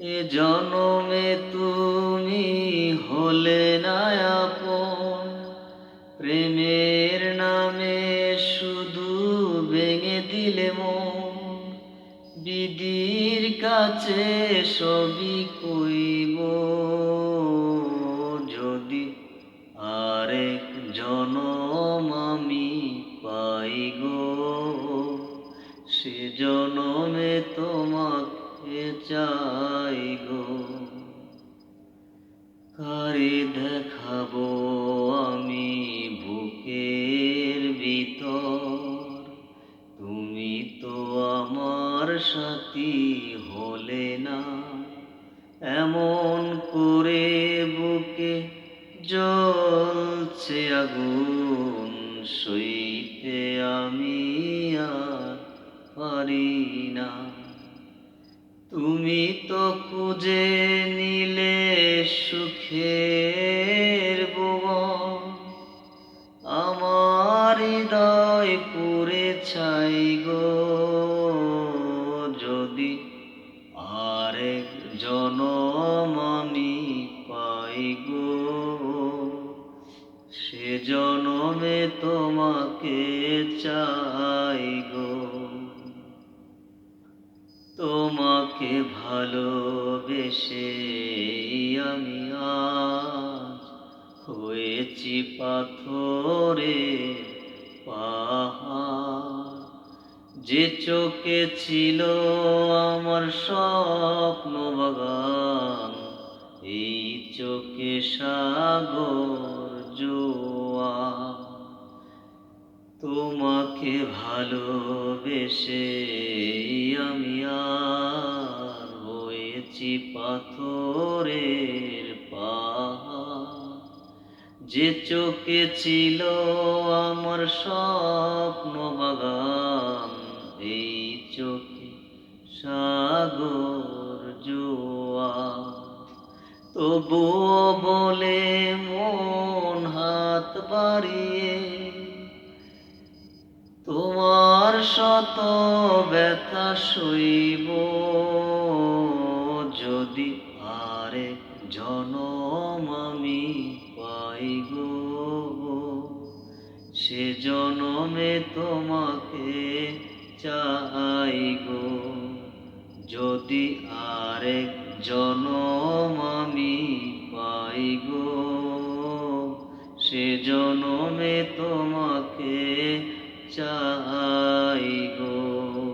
এ জনমে তুমি হলে না আপন প্রেমের নামে শুধু ভেঙে দিলে মন। বিধির কাছে সবই কইব। যদি আরেক জনম আমি পাই গো, সে জনমে তোমাকে চাই গো, কারে দেখাবো আমি বুকের ভিতর? তুমি তো আমার সাথী হলে না, এমন করে বুকে জ্বলছে আগুন, সইতে আমি আর পারি না। তুমি তো খুঁজে নিলে সুখের ভুবন। আমার হৃদয় পুরে ছাই গো। যদি আরেক জনম আমি পাই গো, সে জনমে তোমাকে চাই গো। তোমাকে ভালোবেসে আমি আজ হয়েছি পাথরে পাহাড়। যে চোখে ছিল আমার স্বপ্ন বাগান, এই চোখে সাগর জোয়া তোমাকে ভালোবেসে আমি আর হয়েছি পাথরের পাহাড়। যে চোখে ছিল আমার স্বপ্ন বাগান, এই চোখে সাগর জোয়া তবুও বলে মন হাত বাড়িয়ে শত ব্যথা সইব। যদি আরে জনম আমি পাই গো, সে জনমে তোমাকে চাই গো। যদি আরেক জনম আমি পাই গো, সে জনমে তোমাকে চাই গো।